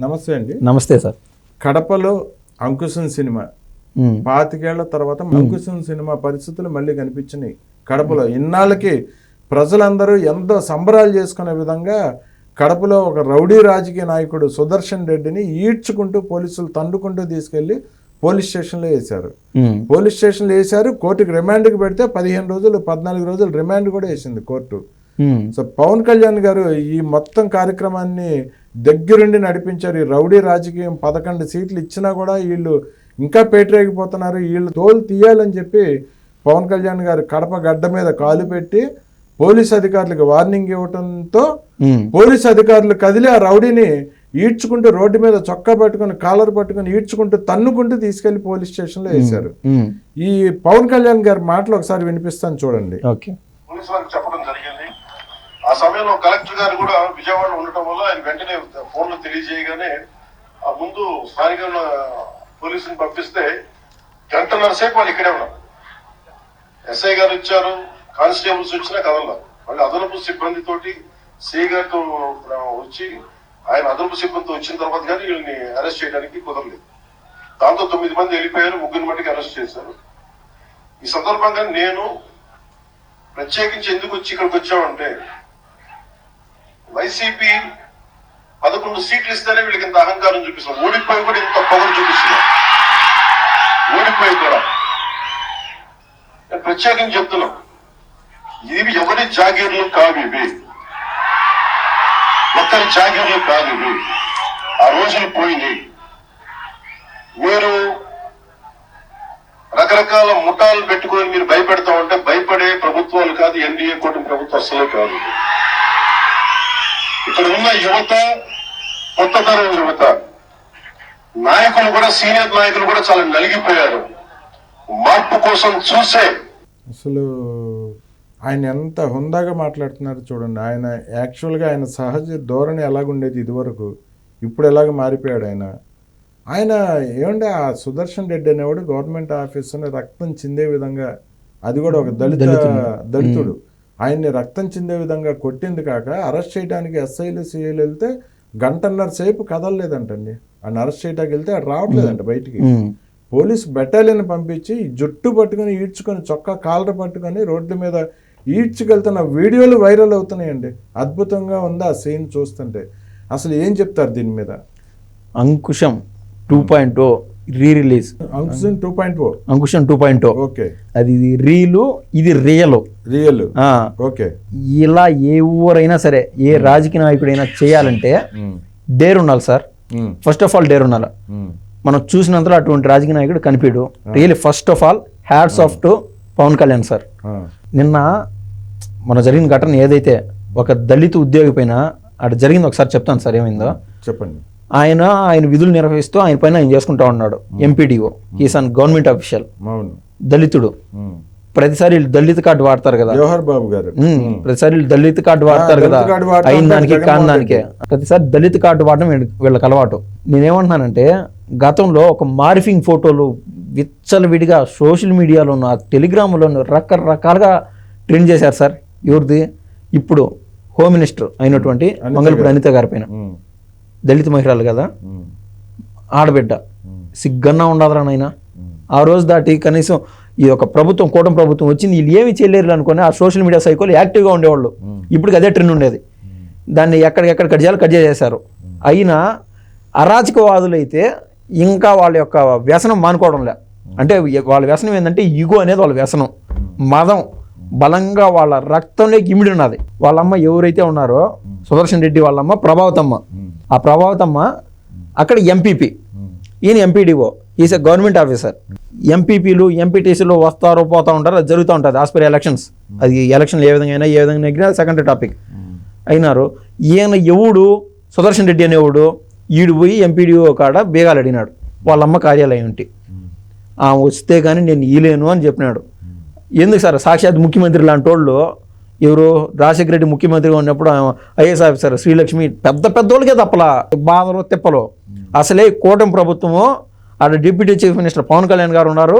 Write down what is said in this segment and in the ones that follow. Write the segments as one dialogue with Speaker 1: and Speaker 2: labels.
Speaker 1: నమస్తే అండి.
Speaker 2: నమస్తే సార్.
Speaker 1: కడపలో అంకుశం సినిమా. పాతికేళ్ళ తర్వాత అంకుశం సినిమా పరిస్థితులు మళ్ళీ కనిపించినాయి. కడపలో ఇన్నాళ్ళకి ప్రజలందరూ ఎంతో సంబరాలు చేసుకునే విధంగా కడపలో ఒక రౌడీ రాజకీయ నాయకుడు సుదర్శన్ రెడ్డిని ఈడ్చుకుంటూ పోలీసులు తండుకుంటూ తీసుకెళ్ళి పోలీస్ స్టేషన్లో వేశారు. పోలీస్ స్టేషన్లో వేశారు. కోర్టుకి రిమాండ్కి పెడితే పదిహేను రోజులు పద్నాలుగు రోజులు రిమాండ్ కూడా వేసింది కోర్టు. సో పవన్ కళ్యాణ్ గారు ఈ మొత్తం కార్యక్రమాన్ని దగ్గరుండి నడిపించారు. ఈ రౌడీ రాజకీయం పదకొండు సీట్లు ఇచ్చినా కూడా వీళ్ళు ఇంకా పేటరేగిపోతున్నారు. వీళ్ళు తోలు తీయాలని చెప్పి పవన్ కళ్యాణ్ గారు కడప గడ్డ మీద కాలు పెట్టి పోలీస్ అధికారులకు వార్నింగ్ ఇవ్వడంతో
Speaker 2: ఉమ్,
Speaker 1: పోలీస్ అధికారులు కదిలి ఆ రౌడీని ఈడ్చుకుంటూ రోడ్డు మీద చొక్కా పట్టుకొని కాలర్ పట్టుకొని ఈడ్చుకుంటూ తన్నుకుంటూ తీసుకెళ్ళి పోలీస్ స్టేషన్లో వేశారు.
Speaker 2: ఉమ్,
Speaker 1: ఈ పవన్ కళ్యాణ్ గారి మాటలు ఒకసారి వినిపిస్తాను చూడండి.
Speaker 2: ఓకే.
Speaker 3: పోలీసు వారికి చెప్పడం జరిగింది. ఆ సమయంలో కలెక్టర్ గారు కూడా విజయవాడలో ఉండటం వల్ల ఆయన వెంటనే ఫోన్లో తెలియజేయగానే ఆ ముందు స్థానిక ఉన్న పోలీసుని పంపిస్తే గంటన్నర సేపు వాళ్ళు ఇక్కడే ఉన్నారు. ఎస్ఐ గారు ఇచ్చారు కానిస్టేబుల్స్ వచ్చినా కదల మళ్ళీ అదనపు సిబ్బందితోటి సిఐ గారితో వచ్చి ఆయన అదనపు సిబ్బందితో వచ్చిన తర్వాత కానీ వీళ్ళని అరెస్ట్ చేయడానికి కుదరలేదు. దాంతో తొమ్మిది మంది వెళ్ళిపోయారు ముగ్గురు మట్టికి అరెస్ట్ చేశారు. ఈ సందర్భంగా నేను ప్రత్యేకించి ఎందుకు వచ్చి ఇక్కడికి వచ్చామంటే వైసీపీ పదకొండు సీట్లు ఇస్తేనే వీళ్ళకి ఇంత అహంకారం చూపిస్తున్నారు ఓడిపోయి కూడా ఇంత పవర్ చూపిస్తున్నారు. ఓడిపోయి కూడా. నేను ప్రత్యేకించి చెప్తున్నాం. ఇవి ఎవరి జాగీర్లు కావు ఇవి. ఒక్కరి జాగీర్లు కాదు ఇవి. ఆ రోజులు పోయినాయి. మీరు రకరకాల ముఠాలు పెట్టుకొని మీరు భయపెడతా ఉంటే భయపడే ప్రభుత్వాలు కాదు ఎన్డీఏ కూటమి ప్రభుత్వం అసలే కాదు. ఇక్కడ ఉన్న యువత కొత్త తరం యువత. నాయకులు కూడా సీనియర్ నాయకులు కూడా చాలా నలిగిపోయారు. మార్పు కోసం చూసే.
Speaker 1: అసలు ఆయన ఎంత హుందాగా మాట్లాడుతున్నారు చూడండి. ఆయన యాక్చువల్గా ఆయన సహజ ధోరణి ఎలాగుండేది ఇదివరకు ఇప్పుడు ఎలాగ మారిపోయాడు ఆయన? ఆయన ఏమంటే ఆ సుదర్శన్ రెడ్డి అనేవాడు గవర్నమెంట్ ఆఫీసుని రక్తం చిందే విధంగా అది కూడా ఒక దళిత
Speaker 2: దళితుడు.
Speaker 1: ఆయన్ని రక్తం చిందే విధంగా కొట్టింది కాక అరెస్ట్ చేయడానికి ఎస్ఐలు సిఐలు వెళ్తే గంటన్నర సేపు కదలలేదంటండి. ఆయన అరెస్ట్ చేయడానికి వెళ్తే ఆడు రావట్లేదంట బయటికి. పోలీస్ బెటాలియన్ పంపించి జుట్టు పట్టుకొని ఈడ్చుకొని చొక్కా కాలర పట్టుకొని రోడ్డు మీద ఈడ్చుకెళ్తున్న వీడియోలు వైరల్ అవుతున్నాయండి. అద్భుతంగా ఉంది ఆ సీన్ చూస్తుంటే? అసలు ఏం చెప్తారు దీని మీద?
Speaker 2: Ankusham two point o re release
Speaker 1: Ankusham two point o.
Speaker 2: Ankusham two point o.
Speaker 1: Okay.
Speaker 2: అది రీలు ఇది రియల్.
Speaker 1: రియల్. ఓకే.
Speaker 2: ఇలా ఏ ఊరైనా సరే ఏ రాజకీయ నాయకుడైనా చేయాలంటే డేర్ ఉండాలి sir. First of all dare ఉండాలి. మనం చూసినంతలో అటువంటి రాజకీయ నాయకుడు కనిపించడు. Really first of all hats off to Pawan Kalyan sir. నిన్న మన జరిగిన ఘటన ఏదైతే ఒక దళిత ఉద్యోగి పైన అక్కడ జరిగింది ఒకసారి చెప్తాను సార్ ఏమైందో?
Speaker 1: చెప్పండి.
Speaker 2: ఆయన ఆయన విధులు నిర్వహిస్తూ ఆయన పైన ఆయన చేసుకుంటా ఉన్నాడు. MPDO is an government official దళితుడు. ప్రతిసారి దళిత కార్డు వాడతారు కదా.
Speaker 1: జవహర్ బాబు గారు.
Speaker 2: ప్రతిసారి దళిత కార్డు వాడతారు కదా. అయిన దానికి కాని దానికే. ప్రతిసారి దళిత కార్డు వాడడం వీళ్ళ- వీళ్ళకి అలవాటు. నేనేమంటున్నానంటే గతంలో ఒక మార్ఫింగ్ ఫోటోలు విచ్చలవిడిగా సోషల్ మీడియాలో ఆ టెలిగ్రామ్లో రకరకాలుగా ట్రెండ్ చేశారు సార్ ఎవరిది ఇప్పుడు హోమ్ మినిస్టర్ అయినటువంటి మంగళపూడి అనిత గారి పైన. దళిత మహిళలు కదా. ఆడబిడ్డ. సిగ్గన్నా ఉండదురా నాయన. ఆ రోజు దాటి కనీసం ఈ యొక్క ప్రభుత్వం కూటమి ప్రభుత్వం వచ్చింది. వీళ్ళు ఏమి చేయలేరు అనుకుని ఆ సోషల్ మీడియా సైకోలు యాక్టివ్గా ఉండేవాళ్ళు. ఇప్పుడు అదే ట్రెండ్ ఉండేది. దాన్ని ఎక్కడికెక్కడ కట్ చేయాలి కట్ చేసేశారు. అయినా అరాచకవాదులు అయితే ఇంకా వాళ్ళ యొక్క వ్యసనం మానుకోవడంలే అంటే వాళ్ళ వ్యసనం ఏంటంటే ఇగో అనేది వాళ్ళ వ్యసనం. మదం. బలంగా వాళ్ళ రక్తంలోకి ఇమిడి ఉన్నది. వాళ్ళమ్మ ఎవరైతే ఉన్నారో సుదర్శన్ రెడ్డి వాళ్ళమ్మ ప్రభావతమ్మ. ఆ ప్రభావతమ్మ అక్కడ ఎంపీపీ. ఈయన MPDO. Is a government officer. ఎంపీపీలు ఎంపీటీసీలు వస్తారు పోతూ ఉంటారు అది జరుగుతూ ఉంటుంది ఆస్ పర్ ఎలక్షన్స్ అది ఎలక్షన్లు ఏ విధంగా అయినా ఏ విధంగా నెగ్గినా సెకండ్ టాపిక్ అయినారు. ఈయన ఎవడు? సుదర్శన్ రెడ్డి అనేవాడు ఈడు పోయి ఎంపీడీఓ కాడ బేగాలు అడిగినాడు. వాళ్ళమ్మ కార్యాలయం ఉంటే. ఆ వస్తే కానీ నేను ఈలేను అని చెప్పినాడు. ఎందుకు సార్? సాక్షాత్ ముఖ్యమంత్రి లాంటి వాళ్ళు ఎవరు రాజశేఖర రెడ్డి ముఖ్యమంత్రిగా ఉన్నప్పుడు ఐఏఎస్ ఆఫీసర్ శ్రీలక్ష్మి పెద్ద పెద్దోళ్ళకే తప్పలా. బాధలో తిప్పలు. అసలే కూటమి ప్రభుత్వము ఆడ deputy chief minister Pawan Kalyan గారు ఉన్నారు.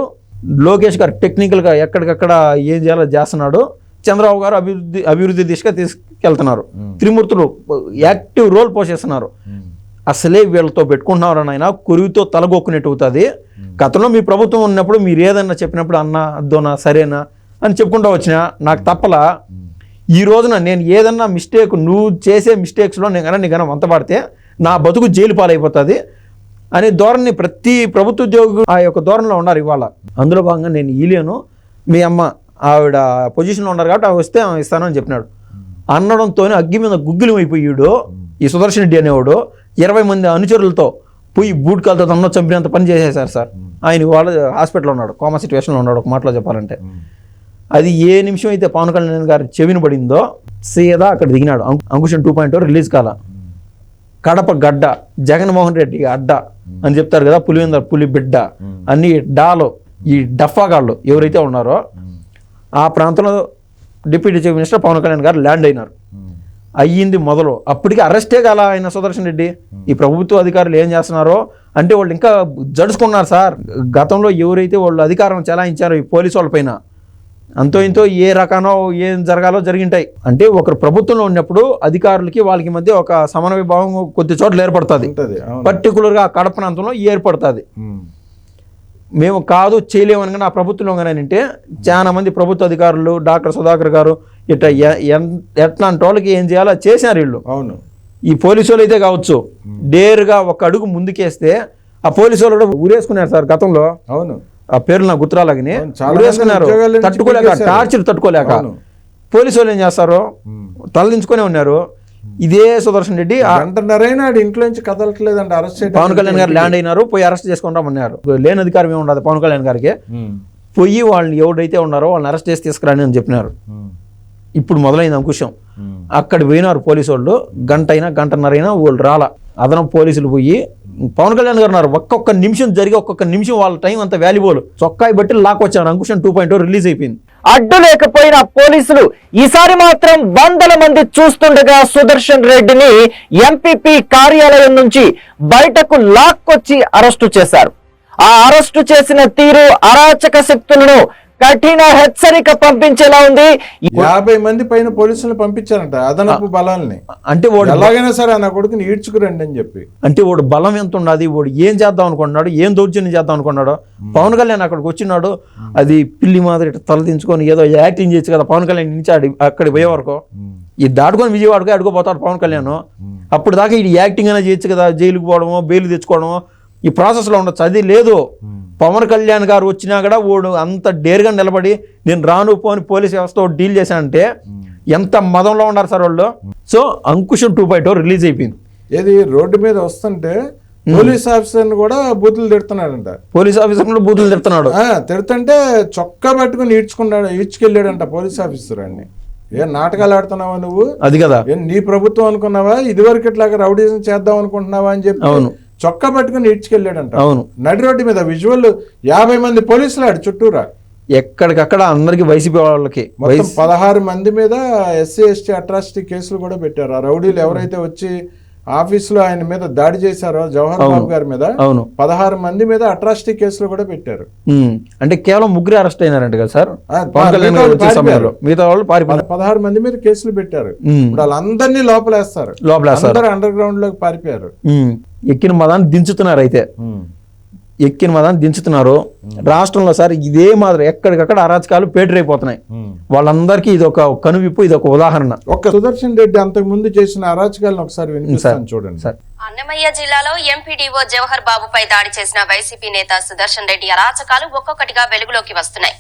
Speaker 2: లోకేష్ గారు టెక్నికల్గా ఎక్కడికక్కడ ఏం చేయాలో చేస్తున్నాడు. చంద్రబాబు గారు అభివృద్ధి అభివృద్ధి దిశగా తీసుకెళ్తున్నారు. త్రిమూర్తులు యాక్టివ్ రోల్ పోషిస్తున్నారు. అసలే వీళ్ళతో పెట్టుకుంటున్నారు నాయన కురివితో తలగొక్కునట్టు అవుతుంది. గతంలో మీ ప్రభుత్వం ఉన్నప్పుడు మీరు ఏదన్నా చెప్పినప్పుడు అన్న అద్దోనా సరేనా అని చెప్పుకుంటూ వచ్చినా నాకు తప్పలా. ఈ రోజున నేను ఏదన్నా మిస్టేక్ నువ్వు చేసే మిస్టేక్స్లో నేను కన్నా నీకన్నా వంత పడితే నా బతుకు జైలు పాలైపోతుంది. అనే ధోరణి ప్రతి ప్రభుత్వ ఉద్యోగి ఆ యొక్క ధోరణిలో ఉన్నారు ఇవాళ. అందులో భాగంగా నేను ఈలేను మీ అమ్మ ఆవిడ పొజిషన్లో ఉన్నారు కాబట్టి ఆమె వస్తే ఆమె ఇస్తానని చెప్పినాడు. అనడంతోనే అగ్గి మీద గుగ్గిలం అయిపోయాడు ఈ సుదర్శన్ రెడ్డి అనేవాడు. ఇరవై మంది అనుచరులతో పోయి బూట్ కాలతో తన చంపినంత పని చేసేసారు సార్. ఆయన వాళ్ళ హాస్పిటల్లో ఉన్నాడు కోమా సిచ్యువేషన్లో ఉన్నాడు ఒక మాటలో చెప్పాలంటే. అది ఏ నిమిషం అయితే పవన్ కళ్యాణ్ గారి చెవిన పడిందో సీదా అక్కడ దిగినాడు. అంకుశం టూ పాయింట్ రిలీజ్ కాల. కడప గడ్డ జగన్మోహన్ రెడ్డి అడ్డ అని చెప్తారు కదా పులివెందర్ పులి బిడ్డ అన్ని డాలు ఈ డఫాగాళ్ళు ఎవరైతే ఉన్నారో ఆ ప్రాంతంలో deputy chief minister Pawan Kalyan గారు ల్యాండ్ అయినారు. అయ్యింది మొదలు. అప్పటికి అరెస్టే కాల ఆయన సుదర్శన్ రెడ్డి. ఈ ప్రభుత్వ అధికారులు ఏం చేస్తున్నారో అంటే వాళ్ళు ఇంకా జడుచుకున్నారు సార్. గతంలో ఎవరైతే వాళ్ళు అధికారం చెలాయించారో ఈ పోలీసు వాళ్ళ పైన అంతో ఇంతో ఏ రకానో ఏం జరగాలో జరిగింటాయి. అంటే ఒకరు ప్రభుత్వంలో ఉన్నప్పుడు అధికారులకి వాళ్ళకి మధ్య ఒక సమన్వయ భావం కొద్ది చోట్ల ఏర్పడుతుంది. పర్టికులర్గా ఆ కడప ప్రాంతంలో ఏర్పడుతుంది. మేము కాదు చేయలేమని కానీ ఆ ప్రభుత్వంలో కానీ అంటే చాలా మంది ప్రభుత్వ అధికారులు డాక్టర్ సుధాకర్ గారు ఇట్లా ఎట్లాంటి వాళ్ళకి ఏం చేయాలో చేశారు వీళ్ళు.
Speaker 1: అవును.
Speaker 2: ఈ పోలీసు వాళ్ళు అయితే కావచ్చు డేరుగా ఒక అడుగు ముందుకేస్తే ఆ పోలీసు వాళ్ళు కూడా ఊరేసుకున్నారు సార్ గతంలో.
Speaker 1: అవును.
Speaker 2: ఆ పేర్లు నాకు గుర్తురాలని
Speaker 1: నుంచి
Speaker 2: తట్టుకోలేక. టార్చర్ తట్టుకోలేక. పోలీసు వాళ్ళు ఏం చేస్తారు. తలదించుకొని ఉన్నారు ఇదే సుదర్శన్ రెడ్డి ఆ
Speaker 1: గంటన్నరైనా ఆడు ఇంట్లో నుంచి కదలట్లేదండి అరెస్ట్
Speaker 2: పవన్ కళ్యాణ్ గారు ల్యాండ్ అయినారు పోయి అరెస్ట్ చేసుకుంటామన్నారు లేని అధికారం ఏమి ఉండదు పవన్ కళ్యాణ్ గారికి. పోయి వాళ్ళని ఎవడైతే ఉన్నారో వాళ్ళని అరెస్ట్ చేసి తీసుకురాని అని చెప్పినారు. ఇప్పుడు మొదలైంది అంకుశం. అక్కడ పోయినారు పోలీసు వాళ్ళు గంట అయినా గంటన్నర అయినా వాళ్ళు రాల అదనం పోలీసులు పోయి పవన్ కళ్యాణ్ గారు ఉన్నారు. ఒక్కొక్క నిమిషం జరిగి ఒక్కొక్క నిమిషం వాళ్ళ టైం అంత వాల్యుబుల్ చొక్కాయి బట్టి లాక్కొచ్చారు. అంకుశం టూ పాయింట్ రిలీజ్ అయిపోయింది.
Speaker 4: అడ్డు లేకపోయిన పోలీసులు ఈసారి మాత్రం వందల మంది చూస్తుండగా సుదర్శన్ రెడ్డిని ఎంపీపీ కార్యాలయం నుంచి బయటకు లాక్కొచ్చి అరెస్టు చేశారు. ఆ అరెస్టు చేసిన తీరు అరాచక శక్తులను కఠిన హెచ్చరిక పంపించేలా ఉంది.
Speaker 1: యాభై మంది పైన పోలీసులు పంపించారంట అదనపు బలాల్ని.
Speaker 2: అంటే వాడు
Speaker 1: ఎలాగైనా సరే నా కొడుకుని ఈడ్చుకురండి అని చెప్పి.
Speaker 2: అంటే వాడు బలం ఎంత ఉన్నది వాడు ఏం చేద్దాం అనుకున్నాడు ఏం దౌర్జన్యం చేద్దాం అనుకున్నాడు పవన్ కళ్యాణ్ అక్కడికి వచ్చినాడు అది పిల్లి మాదిరి తలదించుకొని ఏదో యాక్టింగ్ చేయొచ్చు కదా పవన్ కళ్యాణ్ నుంచి అక్కడికి పోయే వరకు. ఈ దాటుకొని విజయవాడకు అడుగుపోతాడు పవన్ కళ్యాణ్. అప్పుడు దాకా ఈ యాక్టింగ్ అయినా చేయొచ్చు కదా జైలుకు పోవడమో బెయిల్ తెచ్చుకోవడమో ఈ ప్రాసెస్లో ఉండొచ్చు అది లేదు. పవన్ కళ్యాణ్ గారు వచ్చినా కూడా వాడు అంత డేర్గా నిలబడి నేను రాను పోని పోలీస్ వ్యవస్థతో డీల్ చేశానంటే ఎంత మదంలో ఉన్నారు సార్ వాళ్ళు? So Ankusam two point release అయిపోయింది.
Speaker 1: ఏది రోడ్డు మీద వస్తుంటే పోలీస్ ఆఫీసర్ని కూడా బూతులు తిడుతున్నాడంట
Speaker 2: పోలీస్ ఆఫీసర్ కూడా బూతులు తిడుతున్నాడు.
Speaker 1: తిడుతుంటే చొక్కా పట్టుకుని ఈడ్చుకున్నాడు ఈడ్చుకెళ్ళాడంట పోలీస్ ఆఫీసర్ అన్ని. ఏ నాటకాలు ఆడుతున్నావా నువ్వు?
Speaker 2: అది కదా.
Speaker 1: ఏం నీ ప్రభుత్వం అనుకున్నావా? ఇదివరకు ఇట్లాగా రౌడీజం చేద్దాం అనుకుంటున్నావా అని చెప్పి
Speaker 2: అవును.
Speaker 1: చొక్కా పట్టుకుని ఈడ్చుకెళ్ళాడంట.
Speaker 2: అవును.
Speaker 1: నడి రోడ్డు మీద విజువల్ యాభై మంది పోలీసులు ఆడు చుట్టూరా?
Speaker 2: ఎక్కడికక్కడ అందరికి వైసీపీ వాళ్ళకి.
Speaker 1: మొత్తం పదహారు మంది మీద ఎస్సీ ఎస్టీ అట్రాసిటీ కేసులు కూడా పెట్టారు. ఆ రౌడీలు ఎవరైతే వచ్చి ఆఫీసులో ఆయన మీద దాడి చేశారో జవహర్ బాబు గారి మీద
Speaker 2: అవును.
Speaker 1: పదహారు మంది మీద అట్రాసిటీ కేసులు కూడా పెట్టారు.
Speaker 2: అంటే కేవలం ముగ్గురే అరెస్ట్ అయినారంట కదా సార్?
Speaker 1: మిగతా వాళ్ళు పారిపోయారు. పదహారు మంది మీద కేసులు పెట్టారు. వాళ్ళందరినీ లోపలేస్తారు.
Speaker 2: లోపలేస్తారు.
Speaker 1: అందరూ అండర్ గ్రౌండ్లోకి పారిపోయారు.
Speaker 2: ఎక్కిన మదాన్ని దించుతున్నారు అయితే. ఎక్కిన మదాన్ని దించుతున్నారు. రాష్ట్రంలో సార్ ఇదే మాదిరి ఎక్కడికక్కడ అరాచకాలు పేటరైపోతున్నాయి. వాళ్ళందరికీ ఇది ఒక కనువిప్పు ఇది ఒక ఉదాహరణ.
Speaker 1: ఒక్క సుదర్శన్ రెడ్డి అంతకు ముందు చేసిన అరాచకాలను ఒకసారి వినిపిస్తాను చూడండి.
Speaker 2: సార్.
Speaker 5: అన్నమయ్య జిల్లాలో ఎంపీడీఓ జవహర్ బాబుపై దాడి చేసిన వైసీపీ నేత సుదర్శన్ రెడ్డి అరాచకాలు ఒక్కొక్కటిగా వెలుగులోకి వస్తున్నాయి.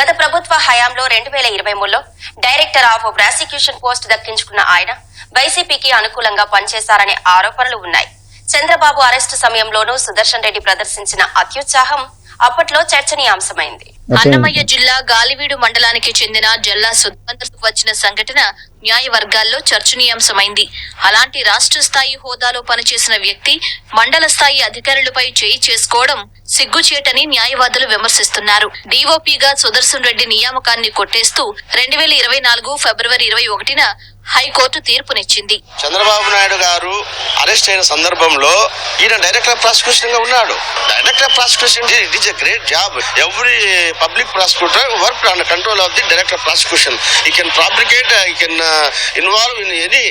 Speaker 5: గత ప్రభుత్వ హయాంలో రెండు వేల ఇరవై మూడులో డైరెక్టర్ ఆఫ్ ప్రాసిక్యూషన్ పోస్ట్ దక్కించుకున్న ఆయన వైసీపీకి అనుకూలంగా పనిచేశారనే ఆరోపణలు ఉన్నాయి. చంద్రబాబు అరెస్టు సమయంలోనూ సుదర్శన్ రెడ్డి ప్రదర్శించిన అత్యుత్సాహం అప్పట్లో చర్చనీయాంశమైంది. అన్నమయ్య జిల్లా గాలివీడు మండలానికి చెందిన జల్లా సుద్బందర్కు వచ్చిన సంఘటన న్యాయ వర్గాల్లో చర్చనీయాంశమైంది. అలాంటి రాష్ట్ర స్థాయి హోదాలో పనిచేసిన వ్యక్తి మండల స్థాయి అధికారులపై చేయి చేసుకోవడం సిగ్గుచేటని న్యాయవాదులు విమర్శిస్తున్నారు. డీఓపీగా సుదర్శన్ రెడ్డి నియామకాన్ని కొట్టేస్తూ రెండు వేల ఇరవై నాలుగు ఫిబ్రవరి ఇరవై ఒకటిన హైకోర్టు తీర్పునిచ్చింది.
Speaker 6: చంద్రబాబు నాయుడు గారు అరెస్ట్ అయిన సందర్భంలో ఈయన డైరెక్టర్ ప్రాసిక్యూషన్గా ఉన్నాడు. Director prosecution it is a great job. Every public prosecutor work and control of the director prosecution. He can ప్రాబ్లికేట్ he can involve in any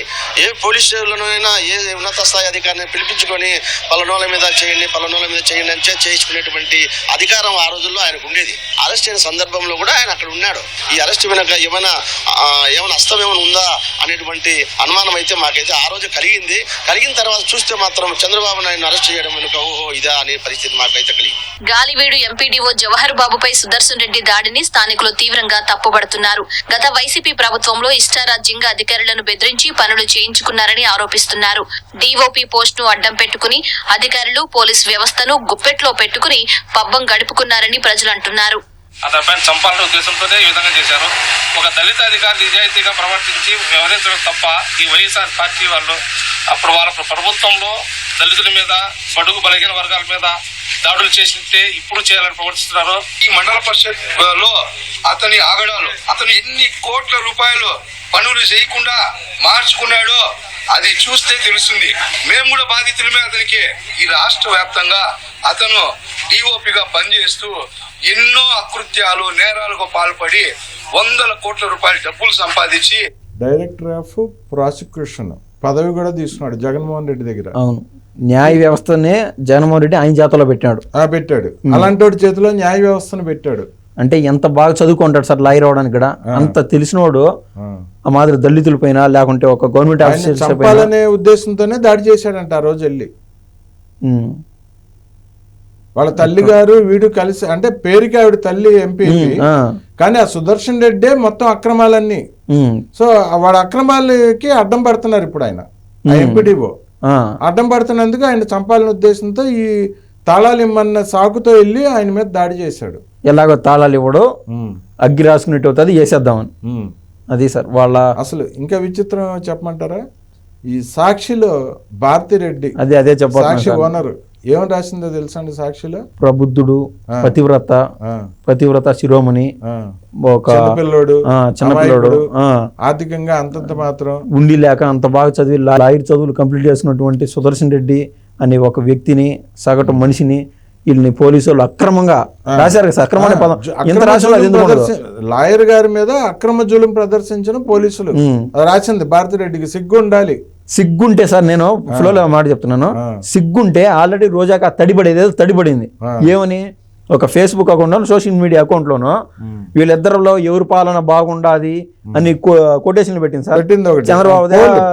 Speaker 6: A police స్టేషన్లోనైనా ఏ ఉన్నత స్థాయి అధికారిని పిలిపించుకొని పలనోళ్ళ మీద చేయండి పలనోళ్ళ మీద చేయండి అని చేయించుకునేటువంటి అధికారం ఆ రోజుల్లో ఆయనకు ఉండేది. అరెస్ట్ అయిన సందర్భంలో కూడా ఆయన అక్కడ ఉన్నాడు. ఈ అరెస్ట్ వెనక ఏమైనా ఏమైనా అస్తం ఏమైనా ఉందా అనేటువంటి అనుమానం అయితే మాకైతే ఆ రోజు కలిగింది. కలిగిన తర్వాత చూస్తే మాత్రం చంద్రబాబు నాయుడు అరెస్ట్ చేయడం వెనుక ఓహో ఇదా అనే పరిస్థితి మాకైతే కలిగింది.
Speaker 7: గాలివీడు ఎంపీడీఓ జవహర్ బాబుపై సుదర్శన్ రెడ్డి దాడిని స్థానికులు తీవ్రంగా తప్పుపడుతున్నారు గత వైసీపీ ప్రభుత్వంలో ఇష్టారాజ్యంగా అధికారులను బెదిరించి పనులు చేయించుకున్నారని ఆరోపిస్తున్నారు. డీఓపీ పోస్ట్ను అడ్డం పెట్టుకుని అధికారులు పోలీస్ వ్యవస్థను గుప్పెట్లో పెట్టుకుని పబ్బం గడుపుకున్నారని ప్రజలు అంటున్నారు
Speaker 8: అతనిపైన చంపాలనే ఉద్దేశంతోనే ఈ విధంగా చేశారు. ఒక దళిత అధికారి నిజాయితీగా ప్రవర్తించి వ్యవహరించడం తప్ప ఈ వైఎస్ఆర్ పార్టీ వాళ్ళు అప్పుడు వాళ్ళ ప్రభుత్వంలో దళితుల మీద బడుగు బలహీన వర్గాల మీద దాడులు చేసింటే ఇప్పుడు చేయాలని ప్రవర్తిస్తున్నారు.
Speaker 9: ఈ మండల పరిషత్లో అతని ఆగడాలు అతను ఎన్ని కోట్ల రూపాయలు పనులు చేయకుండా మార్చుకున్నాడో అది చూస్తే తెలుస్తుంది. మేము కూడా బాధితులమే అతనికి. ఈ రాష్ట్ర వ్యాప్తంగా అతను డిఓపిగా పనిచేస్తూ ఎన్నో అకృత్యాలు నేరాలకు పాల్పడి వందల కోట్ల రూపాయల డబ్బులు సంపాదించి
Speaker 1: డైరెక్టర్ ఆఫ్ ప్రాసిక్యూషన్ పదవి కూడా తీసుకున్నాడు జగన్మోహన్ రెడ్డి దగ్గర.
Speaker 2: అవును. న్యాయ వ్యవస్థనే జగన్మోహన్ రెడ్డి ఆయన చేతలో పెట్టాడు
Speaker 1: ఆ పెట్టాడు. అలాంటి చేతిలో న్యాయ వ్యవస్థను పెట్టాడు.
Speaker 2: అంటే ఎంత బాగా చదువుకుంటాడు సార్ లాయర్ అవడానికి కూడా అంత తెలిసినోడు
Speaker 1: ఆ.
Speaker 2: మాదిరి దళితుల పైన లేకుంటే ఒక గవర్నమెంట్
Speaker 1: చంపాలనే ఉద్దేశంతోనే దాడి చేశాడంట ఆ రోజు వెళ్ళి. వాళ్ళ తల్లి గారు వీడు కలిసి అంటే పేరుకి ఆవిడ తల్లి ఎంపీ కానీ ఆ సుదర్శన్ రెడ్డే మొత్తం అక్రమాలన్నీ. సో వాడు అక్రమాలకి అడ్డం పడుతున్నారు ఇప్పుడు ఆయన. ఎంపీడీఓ. అడ్డం పడుతున్నందుకు ఆయన చంపాలనే ఉద్దేశంతో ఈ తాళాలు ఇమ్మన్న సాకుతో వెళ్ళి ఆయన మీద దాడి చేశాడు.
Speaker 2: ఎలాగో తాళాలు ఇవ్వడు అగ్గి రాసుకునేట్టు అవుతుంది వేసేద్దామని. అది సార్ వాళ్ళ
Speaker 1: అసలు ఇంకా విచిత్రం చెప్పమంటారా? ఈ సాక్షిలో భారతిరెడ్డి
Speaker 2: అదే అదే చెప్పాలి
Speaker 1: సాక్షి ఓనర్ ఏం రాసిందో తెలుసా అండి సాక్షిలో?
Speaker 2: ప్రబుద్ధుడు. పతివ్రత పతివ్రత శిరోమణి. ఒక
Speaker 1: చిన్నపిల్లోడు
Speaker 2: ఆ, చిన్నపిల్లోడు
Speaker 1: ఆర్థికంగా అంతంత మాత్రం.
Speaker 2: ఉండి లేక అంత బాగా చదివి లా- లాయర్ చదువులు కంప్లీట్ చేసుకున్నటువంటి సుదర్శన్ రెడ్డి అనే ఒక వ్యక్తిని సగటు మనిషిని వీళ్ళని పోలీసు వాళ్ళు అక్రమంగా రాశారు కదా సార్, అక్రమం అనే పదం. ఎంత రాసిన
Speaker 1: లాయర్ గారి మీద అక్రమ జులుం ప్రదర్శించిన పోలీసులు. రాసింది భారతిరెడ్డికి సిగ్గు ఉండాలి
Speaker 2: సిగ్గుంటే సార్ నేను ఫ్లోలో మాట చెప్తున్నాను.
Speaker 1: ఆ.
Speaker 2: సిగ్గుంటే ఆల్రెడీ రోజాక తడిపడేది ఏదో తడిపడింది
Speaker 1: ఆ.
Speaker 2: ఏమని? ఒక ఫేస్బుక్ అకౌంట్ సోషల్ మీడియా అకౌంట్లోనూ వీళ్ళిద్దరిలో ఎవరి పాలన బాగుండాది అని కొటేషన్లు పెట్టింది సార్.
Speaker 1: పెట్టింది
Speaker 2: చంద్రబాబు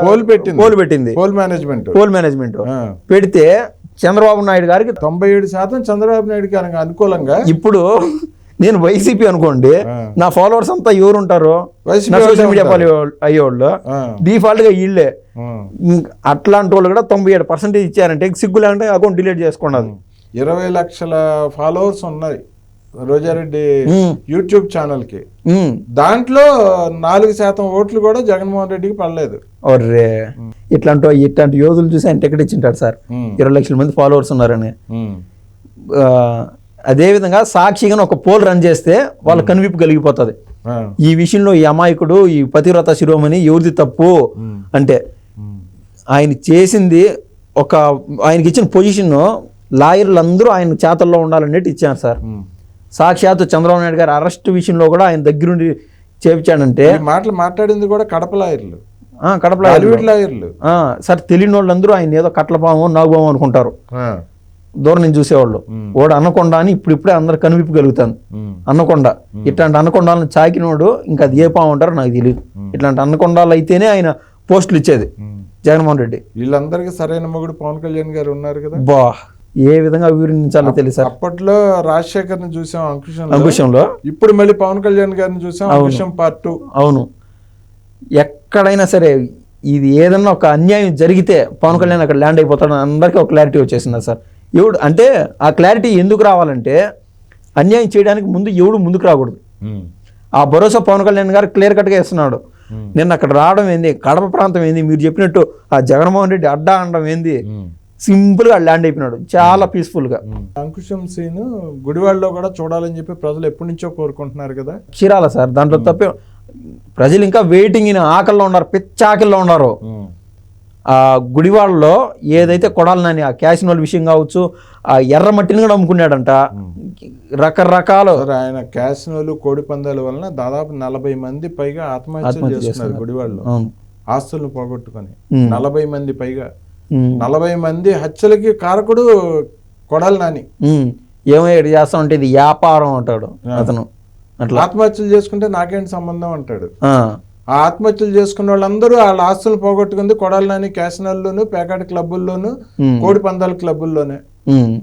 Speaker 1: పోల్- పెట్టింది.
Speaker 2: పోల్ పెట్టింది.
Speaker 1: Poll management.
Speaker 2: Poll management.
Speaker 1: ఆ.
Speaker 2: పెడితే చంద్రబాబు నాయుడు గారికి
Speaker 1: తొంభై ఏడు శాతం చంద్రబాబు నాయుడుకి ఆయనకు అనుకూలంగా.
Speaker 2: ఇప్పుడు నేను వైసీపీ అనుకోండి. నా ఫాలోవర్స్ అంతా ఎవరు ఉంటారు సోషల్ మీడియా. అయ్యేవాళ్ళు. డిఫాల్ట్గా వీళ్ళే. అట్లాంటి వాళ్ళు కూడా తొంభై ఏడు పర్సెంటేజ్ ఇచ్చారంటే సిగ్గు లేకుంటే అకౌంట్ డిలీట్ చేసుకున్నది.
Speaker 1: ఇరవై లక్షల ఫాలోవర్స్ ఉన్నాయి. రోజారెడ్డి. యూట్యూబ్
Speaker 2: ఛానల్కి.
Speaker 1: దాంట్లో నాలుగు శాతం ఓట్లు కూడా జగన్మోహన్ రెడ్డికి పడలేదు.
Speaker 2: ఒర్రే. ఇట్లాంటి ఇట్లాంటి యోధులు చూసి ఆయన టికెట్ ఇచ్చింటాడు సార్. ఇరవై లక్షల మంది ఫాలోవర్స్ ఉన్నారని. అదేవిధంగా సాక్షిగా ఒక పోల్ రన్ చేస్తే వాళ్ళ కనువిప్పు కలిగిపోతుంది. ఈ విషయంలో ఈ అమాయకుడు ఈ పతివ్రత శిరోమణి ఎవరిది తప్పు అంటే ఆయన చేసింది ఒక ఆయనకి ఇచ్చిన పొజిషన్ లాయర్లు అందరూ ఆయన చేతల్లో ఉండాలన్నట్టు ఇచ్చారు సార్.
Speaker 1: ఉమ్.
Speaker 2: సాక్షాత్తు చంద్రబాబు నాయుడు గారి అరెస్ట్ విషయంలో కూడా ఆయన దగ్గరుండి చేపించాడంటే
Speaker 1: మాటలు మాట్లాడింది కూడా కడప లాయర్లు.
Speaker 2: ఆ, కడప లాయర్లు. సార్ తెలియని వాళ్ళందరూ ఆయన ఏదో కట్లపాము నాగుపాము అనుకుంటారు. దూరం నుంచి చూసేవాళ్ళు. ఓడు అనకొండ అని ఇప్పుడు ఇప్పుడే అందరు కనువిప్పు కలుగుతాను
Speaker 1: ఉమ్.
Speaker 2: అన్నకొండ ఇట్లాంటి అన్నకొండాలను చాకినోడు ఇంకా అది ఏ పాము ఉంటారో నాకు తెలియదు ఇట్లాంటి అన్నకొండాలు అయితేనే ఆయన పోస్టులు ఇచ్చేది. జగన్మోహన్ రెడ్డి.
Speaker 1: వీళ్ళందరికీ సరైన మొగుడు పవన్ కళ్యాణ్ గారు ఉన్నారు కదా.
Speaker 2: బా. ఏ విధంగా వివరించాలో తెలియదు సార్.
Speaker 1: అప్పట్లో రాజశేఖర్ని చూసాం అంకుశం
Speaker 2: అంకుశంలో?
Speaker 1: ఇప్పుడు మళ్ళీ పవన్ కళ్యాణ్ గారిని చూసాం అంకుశం పార్ట్ టూ
Speaker 2: అవును. ఎక్కడైనా సరే ఇది ఏదన్నా ఒక అన్యాయం జరిగితే పవన్ కళ్యాణ్ అక్కడ ల్యాండ్ అయిపోతాడు అందరికీ ఒక క్లారిటీ వచ్చేసింది సార్. ఎవడు అంటే ఆ క్లారిటీ ఎందుకు రావాలంటే అన్యాయం చేయడానికి ముందు ఎవడు ముందుకు రాకూడదు. ఆ భరోసా పవన్ కళ్యాణ్ గారు క్లియర్ కట్గా ఇస్తున్నాడు నిన్న అక్కడ రావడం ఏంది? కడప ప్రాంతం ఏంది? మీరు చెప్పినట్టు ఆ జగన్మోహన్ రెడ్డి అడ్డా అనడం ఏంది? సింపుల్గా ల్యాండ్ అయిపోయినాడు. చాలా పీస్ఫుల్గా
Speaker 1: అంకుశం సీన్ గుడివాడలో కూడా చూడాలని చెప్పి ప్రజలు ఎప్పటి నుంచో కోరుకుంటున్నారు కదా?
Speaker 2: చీరాల సార్ దాంట్లో తప్పే ప్రజలు ఇంకా వెయిటింగ్ ఆకల్లో ఉన్నారు పిచ్చ ఆకల్లో ఉన్నారు ఆ గుడివాడలో ఏదైతే కొడాలని ఆ క్యాసినోల్ విషయం కావచ్చు ఆ ఎర్ర మట్టిని కూడా అమ్ముకున్నాడంట. రకరకాల.
Speaker 1: ఆయన క్యాసినోలు కోడి పందాల వలన దాదాపు నలభై మంది పైగా
Speaker 2: ఆత్మహత్య
Speaker 1: చేస్తున్నారు
Speaker 2: అవును.
Speaker 1: ఆస్తులను పోగొట్టుకొని. నలభై మంది పైగా. నలభై మంది హత్యలకి కారకుడు కొడాలి నాని.
Speaker 2: ఉమ్. ఏమో ఇటు చేస్తా ఉంటే ఇది వ్యాపారం అంటాడు అతను. అట్లా.
Speaker 1: ఆత్మహత్యలు చేసుకుంటే నాకేంటి సంబంధం అంటాడు.
Speaker 2: ఆ.
Speaker 1: ఆత్మహత్యలు చేసుకున్న వాళ్ళందరూ వాళ్ళ ఆస్తులు పోగొట్టుకుంది కొడాలి నాని క్యాసినోల్లోను పేకాట క్లబ్బుల్లోను. కోడి పందాల క్లబ్బుల్లోనే.
Speaker 2: ఉమ్.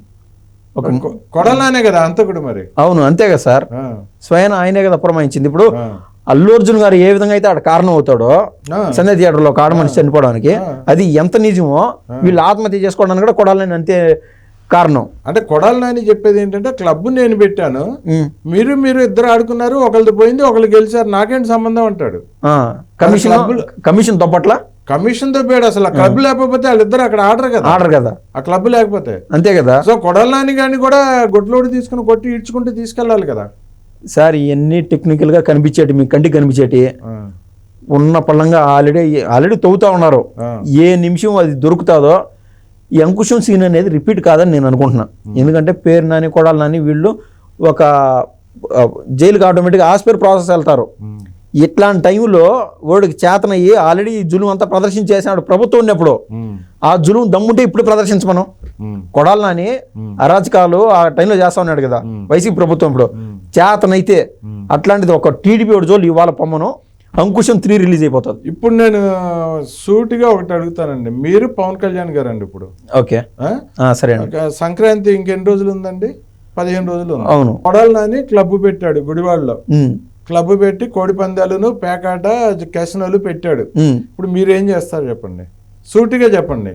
Speaker 2: ఒక
Speaker 1: కొ- కొడాలి నానే కదా అంతకుడు మరి.
Speaker 2: అవును అంతే కదా సార్. స్వయం ఆయనే కదా పురమాయించింది. ఇప్పుడు. అల్లు అర్జున్ గారు ఏ విధంగా అయితే ఆడ కారణం అవుతాడో. సంధ్య థియేటర్లో ఒక ఆడ మనిషి చనిపోవడానికి. అది ఎంత నిజమో వీళ్ళు ఆత్మహత్య చేసుకోవడానికి కూడా కొడాలని అంతే కారణం.
Speaker 1: అంటే కొడాలి నాని చెప్పేది ఏంటంటే క్లబ్ నేను పెట్టాను. మీరు మీరు ఇద్దరు ఆడుకున్నారు ఒకళ్ళది పోయింది ఒకళ్ళు గెలిచారు. నాకేంటి సంబంధం? అంటాడు.
Speaker 2: కమిషన్ కమిషన్ తప్పట్ల
Speaker 1: కమిషన్తో పేడు అసలు ఆ క్లబ్ లేకపోతే వాళ్ళిద్దరు అక్కడ ఆడరు కదా.
Speaker 2: ఆర్డర్ కదా.
Speaker 1: ఆ క్లబ్ లేకపోతే.
Speaker 2: అంతే కదా.
Speaker 1: సో కొడాలి నాని గాని కూడా గొడ్లోడి తీసుకుని కొట్టి ఇడ్చుకుంటూ తీసుకెళ్ళాలి కదా.
Speaker 2: సార్ ఇవన్నీ టెక్నికల్గా కనిపించేటి మీ కంటికి కనిపించేటి ఉన్న పళ్ళంగా ఆల్రెడీ ఆల్రెడీ తవ్వుతా ఉన్నారు. ఏ నిమిషం అది దొరుకుతుందో ఈ అంకుశం సీన్ అనేది రిపీట్ కాదని నేను అనుకుంటున్నా. ఎందుకంటే పేరు నాని కొడాలి నాని వీళ్ళు ఒక జైలుకి ఆటోమేటిక్గా హాస్పిటల్ ప్రాసెస్ వెళ్తారు. ఇట్లాంటి టైంలో వాడికి చేతనయ్యి ఆల్రెడీ ఈ జులుం అంతా ప్రదర్శించేసినాడు ప్రభుత్వం ఉన్నప్పుడు ఆ జులుం దమ్ముంటే ఇప్పుడు ప్రదర్శించమను.
Speaker 1: ఉమ్,
Speaker 2: కొడాలి నాని అరాచకాలు ఆ టైంలో చేస్తా ఉన్నాడు కదా వైసీపీ ప్రభుత్వం ఇప్పుడు. చేతనైతే అట్లాంటిది ఒక టీడీపీ ఒకటి జోలు ఇవాళ పొమ్మను అంకుశం త్రీ రిలీజ్ అయిపోతుంది.
Speaker 1: ఇప్పుడు నేను సూటిగా ఒకటి అడుగుతానండి. మీరు పవన్ కళ్యాణ్ గారు అండి ఇప్పుడు.
Speaker 2: ఓకే. సరే
Speaker 1: సంక్రాంతి ఇంకెన్ని రోజులు ఉందండి? పదిహేను రోజులు
Speaker 2: అవును.
Speaker 1: కొడాలి నాని క్లబ్ పెట్టాడు గుడివాడలో. క్లబ్ పెట్టి కోడి పందాలను పేకాట కెసినోలు పెట్టాడు. ఇప్పుడు మీరు ఏం చేస్తారు చెప్పండి? సూటిగా చెప్పండి.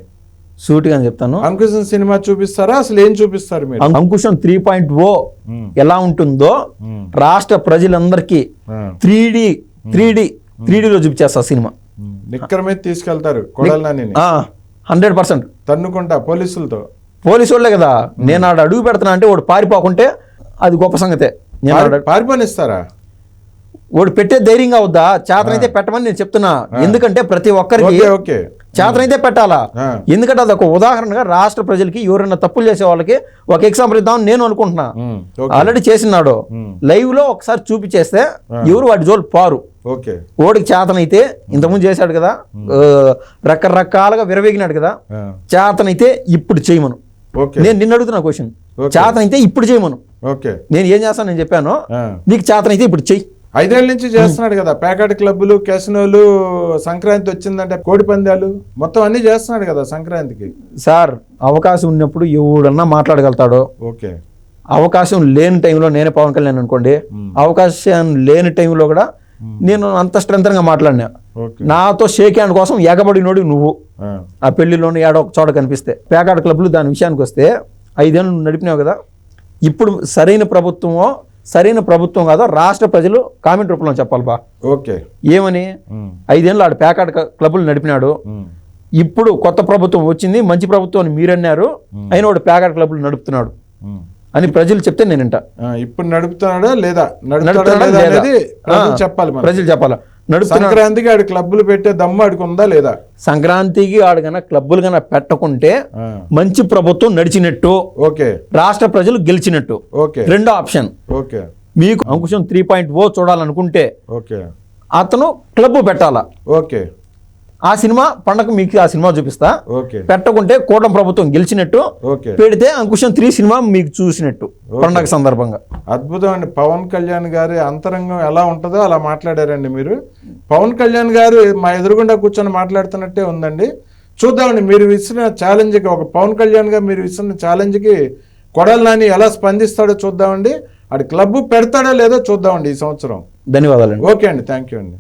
Speaker 2: సూటిగా అని చెప్తాను.
Speaker 1: అంకుశం సినిమా చూపిస్తారా? అసలు ఏం చూపిస్తారు మీరు?
Speaker 2: అంకుశం త్రీ పాయింట్ ఓ ఎలా ఉంటుందో రాష్ట్ర ప్రజలందరికీ three D three D three డిలో చూపించేస్తా సినిమా.
Speaker 1: ఉమ్. నిక్కర మీద తీసుకెళ్తారు
Speaker 2: హండ్రెడ్ పర్సెంట్.
Speaker 1: తన్నుకుంటా పోలీసులతో.
Speaker 2: పోలీసు వాళ్ళే కదా నేను ఆడ అడుగు పెడుతున్నా అంటే వాడు పారిపోకుంటే అది గొప్ప సంగతే. నేను
Speaker 1: పారిపోనిస్తారా?
Speaker 2: వాడు పెట్టే ధైర్యంగా అవుద్దా చేతనైతే పెట్టమని నేను చెప్తున్నా. ఎందుకంటే ప్రతి ఒక్కరికి చేతనైతే పెట్టాలా. ఎందుకంటే అదొక ఉదాహరణగా రాష్ట్ర ప్రజలకి ఎవరైనా తప్పులు చేసే వాళ్ళకి ఒక ఎగ్జాంపుల్ ఇద్దామని నేను అనుకుంటున్నా. ఆల్రెడీ చేసినాడు. లైవ్లో ఒకసారి చూపించేస్తే ఎవరు వాటి జోలు పారు. ఓడికి చేతనైతే ఇంతకుముందు చేశాడు కదా రకరకాలుగా విరవేగినాడు కదా చేతనైతే ఇప్పుడు చేయమను. నేను నిన్ను అడుగుతున్నా క్వశ్చన్. చేతనైతే ఇప్పుడు చేయమను. నేను ఏం చేస్తాను నేను చెప్పాను. నీకు చేతనైతే ఇప్పుడు చెయ్యి.
Speaker 1: ఐదేళ్ళ నుంచి చేస్తున్నాడు కదా. ప్యాకెట్ క్లబ్బులు కెసినోలు సంక్రాంతి వచ్చిందంటే కోడి పందాలు మొత్తం అన్ని చేస్తున్నాడు కదా సంక్రాంతికి.
Speaker 2: సార్ అవకాశం ఉన్నప్పుడు ఎవడన్నా మాట్లాడగలుగుతాడు?
Speaker 1: ఓకే.
Speaker 2: అవకాశం లేని టైంలో నేనే పవన్ కళ్యాణ్ అనుకోండి అవకాశం లేని టైంలో కూడా నేను అంత స్ట్రెంతన్గా మాట్లాడినా. నాతో షేక్ హ్యాండ్ కోసం ఎగబడినోడు నువ్వు.
Speaker 1: ఆ,
Speaker 2: పెళ్ళిలోని ఏడో ఒక చోట కనిపిస్తే. పేకాట క్లబ్లు దాని విషయానికి వస్తే ఐదేళ్ళు నడిపినావు కదా. ఇప్పుడు సరైన ప్రభుత్వమో సరైన ప్రభుత్వం కాదో? రాష్ట్ర ప్రజలు కామెంట్ రూపంలో చెప్పాలి బా.
Speaker 1: ఓకే.
Speaker 2: ఏమని? ఐదేళ్ళు ఆడు పేకాట క- క్లబ్లు నడిపినాడు. ఇప్పుడు కొత్త ప్రభుత్వం వచ్చింది మంచి ప్రభుత్వం అని మీరన్నారు అయిన వాడు పేకాట క్లబ్లు నడుపుతున్నాడు. అని ప్రజలు చెప్తే నేను వింటా
Speaker 1: ఇప్పుడు నడుపుతున్నాడా లేదా? చెప్పాలి.
Speaker 2: ప్రజలు చెప్పాలా.
Speaker 1: సంక్రాంతికి ఆడు క్లబ్బులు పెట్టే దమ్ము ఆడికి ఉందా లేదా?
Speaker 2: సంక్రాంతికి ఆడు గన క్లబ్బులు గన పెట్టకుంటే మంచి ప్రభుత్వం నడిచినట్టు
Speaker 1: ఓకే.
Speaker 2: రాష్ట్ర ప్రజలు గెలిచినట్టు.
Speaker 1: ఓకే.
Speaker 2: రెండో ఆప్షన్.
Speaker 1: ఓకే.
Speaker 2: మీకు అంకుశం త్రీ పాయింట్ ఓ చూడాలనుకుంటే
Speaker 1: ఓకే.
Speaker 2: అతను క్లబ్ పెట్టాలా?
Speaker 1: ఓకే.
Speaker 2: ఆ సినిమా పండగ మీకు ఆ సినిమా చూపిస్తా.
Speaker 1: ఓకే.
Speaker 2: పెట్టకుంటే కూటమి ప్రభుత్వం గెలిచినట్టు
Speaker 1: ఓకే.
Speaker 2: పెడితే అంకుశం త్రీ సినిమా మీకు చూసినట్టు పండగ సందర్భంగా.
Speaker 1: అద్భుతం అండి పవన్ కళ్యాణ్ గారి అంతరంగం ఎలా ఉంటుందో అలా మాట్లాడారండి మీరు. పవన్ కళ్యాణ్ గారు మా ఎదురుగుండా కూర్చొని మాట్లాడుతున్నట్టే ఉందండి. చూద్దామండి మీరు విసిన ఛాలెంజ్కి ఒక పవన్ కళ్యాణ్ గారు మీరు విసిన ఛాలెంజ్కి కొడాలి నాని ఎలా స్పందిస్తాడో చూద్దామండి. ఆడు క్లబ్ పెడతాడో లేదో చూద్దామండి ఈ సంవత్సరం.
Speaker 2: ధన్యవాదాలండి.
Speaker 1: ఓకే అండి థ్యాంక్ యూ అండి.